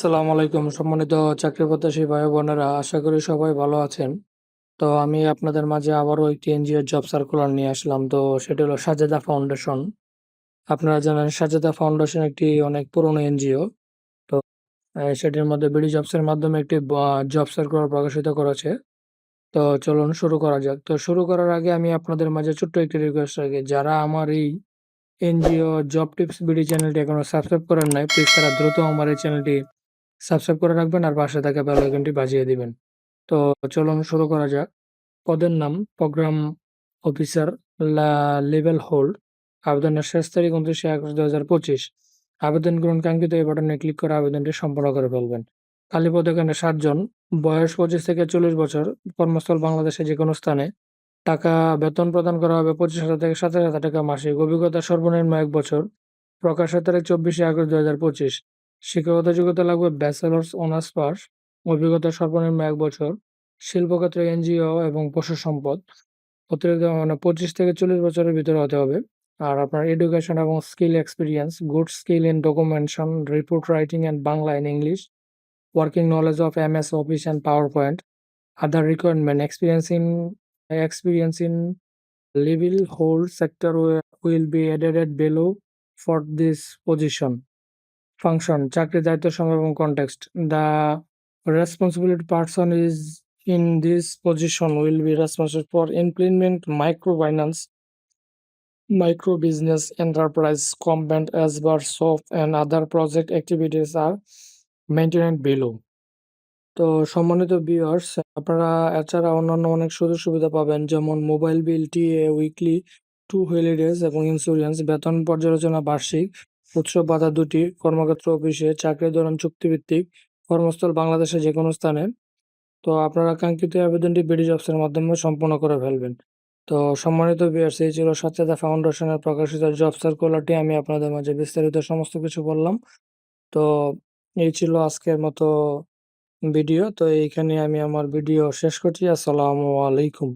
আসসালামু আলাইকুম, সম্মানিত চাকরি প্রত্যাশী ভাই বোনেরা, আশা করি সবাই ভালো আছেন। তো আমি আপনাদের মাঝে আবারও একটি এনজিও জব সার্কুলার নিয়ে আসলাম, তো সেটি হলো সাজেদা ফাউন্ডেশন। আপনারা জানেন সাজেদা ফাউন্ডেশন একটি অনেক পুরনো এনজিও, তো সেটির মধ্যে বিডি জবসের মাধ্যমে একটি জব সার্কুলার প্রকাশিত করেছে। তো চলুন শুরু করা যাক। তো শুরু করার আগে আমি আপনাদের মাঝে ছোট্ট একটি রিকোয়েস্ট রাখি। যারা আমার এই এনজিও জব টিপস বিডি চ্যানেলটি এখনও সাবস্ক্রাইব করেন নাই প্লিজ তারা দ্রুত আমার এই চ্যানেলটি সাবস্ক্রাইব করে রাখবেন আর পাশে থাকা বেল আইকনটি বাজিয়ে দিবেন। তো চলুন শুরু করা যাক। পদের নাম প্রোগ্রাম অফিসার লেভেল হোল্ড আবেদনের শেষ তারিখ উনত্রিশে আগস্ট দু হাজার পঁচিশ। আবেদন করুন কাঙ্ক্ষিত এই বাটনে ক্লিক করে আবেদনটি সম্পন্ন করে ফেলবেন। খালি পদ এখানে সাতজন বয়স পঁচিশ থেকে চল্লিশ বছর। কর্মস্থল বাংলাদেশে যে কোনো স্থানে। টাকা বেতন প্রদান করা হবে পঁচিশ হাজার থেকে সাতাশ হাজার টাকা মাসিক। অভিজ্ঞতা সর্বনিম্ন এক বছর। প্রকাশের তারিখ চব্বিশে আগস্ট দু হাজার পঁচিশ। শিক্ষাগত যোগ্যতা লাগবে ব্যাচেলর্স, অনার্স পাস, অভিজ্ঞতা সর্বনিম্ন এক বছর, শিল্পক্ষেত্রে এনজিও এবং পশু সম্পদ অতিরিক্ত মানে পঁচিশ থেকে চল্লিশ বছরের ভিতরে হতে হবে আর আপনার এডুকেশন এবং skill experience good skill in documentation report writing and Bangla in English working knowledge of MS office and PowerPoint requirement requirement in, experience in level hold sector wi- will be added below for this position. Function চাকরির দায়িত্ব, সময় এবং context the responsibility person is in this position will be responsible for implement micro finance micro business enterprise component as per সফ and other project activities আর maintain below তো সম্মানিত বিয়ার্স আপনারা এছাড়া অন্যান্য অনেক সুযোগ সুবিধা পাবেন, যেমন mobile bill T A weekly two holidays এবং ইন্স্যুরেন্স বেতন পর্যালোচনা বার্ষিক উৎসব বাধা দুটি, কর্মক্ষেত্র অফিসে, চাকরির দৌরান চুক্তিভিত্তিক, কর্মস্থল বাংলাদেশে যে কোনো স্থানে। তো আপনারা কাঙ্ক্ষিত আবেদনটি বিডি জবসের মাধ্যমে সম্পন্ন করে ফেলবেন। তো সম্মানিত এই ছিল স্বচ্ছতা ফাউন্ডেশনের প্রকাশিত জব সার্কুলারটি আমি আপনাদের মাঝে বিস্তারিত সমস্ত কিছু বললাম। তো এই ছিল আজকের মতো ভিডিও। তো এইখানে আমি আমার ভিডিও শেষ করছি। আসসালামু আলাইকুম।